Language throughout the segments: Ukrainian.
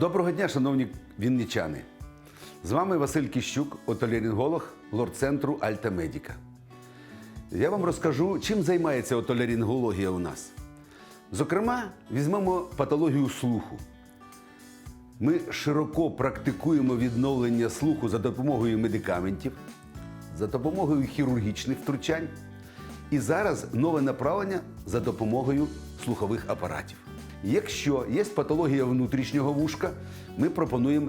Доброго дня, шановні вінничани. З вами Василь Кіщук, отолеринголог лор-центру Альта Медіка. Я вам розкажу, чим займається отолерингологія у нас. Зокрема, візьмемо патологію слуху. Ми широко практикуємо відновлення слуху за допомогою медикаментів, за допомогою хірургічних втручань. І зараз нове направлення за допомогою слухових апаратів. Якщо є патологія внутрішнього вушка, ми пропонуємо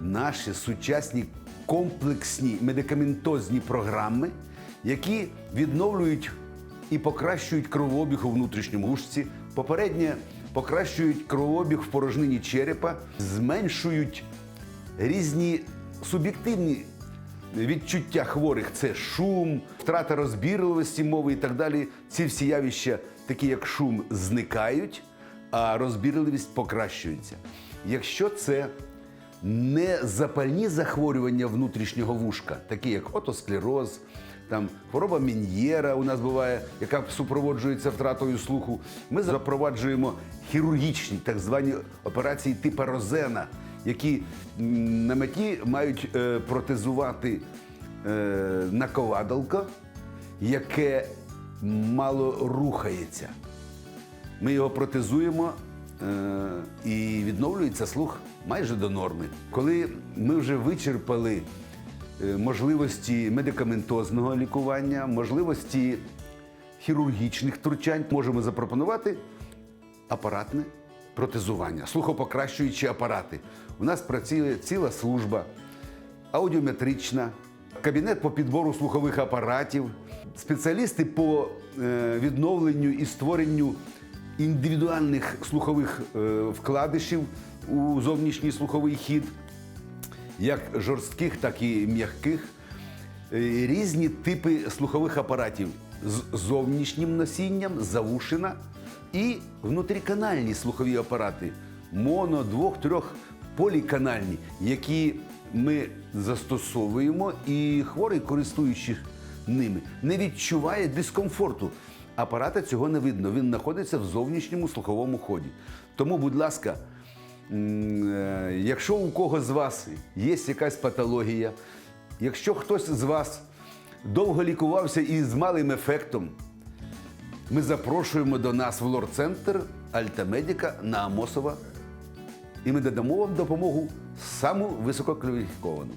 наші сучасні комплексні медикаментозні програми, які відновлюють і покращують кровообіг у внутрішньому вушці, попередньо покращують кровообіг в порожнині черепа, зменшують різні суб'єктивні відчуття хворих. Це шум, втрата розбірливості мови і так далі. Ці всі явища, такі як шум, зникають, розбірливість покращується. Якщо це не запальні захворювання внутрішнього вушка, такі як отосклероз, там хвороба Мін'єра у нас буває, яка супроводжується втратою слуху. Ми запроваджуємо хірургічні так звані операції типу Розена, які на меті мають е, протезувати е, наковадалко, яке мало рухається. Ми його протезуємо е, і відновлюється слух майже до норми. Коли ми вже вичерпали е, можливості медикаментозного лікування, можливості хірургічних втручань, можемо запропонувати апаратне протезування, слухопокращуючі апарати. У нас працює ціла служба аудіометрична, кабінет по підбору слухових апаратів, спеціалісти по е, відновленню і створенню індивідуальних слухових е, вкладишів у зовнішній слуховий хід, як жорстких, так і м'яких. Е, Різні типи слухових апаратів з зовнішнім носінням, завушина і внутріканальні слухові апарати моно, двох, трьох поліканальні, які ми застосовуємо, і хворий, користуючись ними, не відчуває дискомфорту. Апарата цього не видно. Він знаходиться в зовнішньому слуховому ході. Тому, будь ласка, е, якщо у кого з вас є якась патологія, якщо хтось з вас довго лікувався і з малим ефектом, ми запрошуємо до нас в лор-центр Альтамедіка на Амосова, і ми додамо вам допомогу саму висококваліфіковану.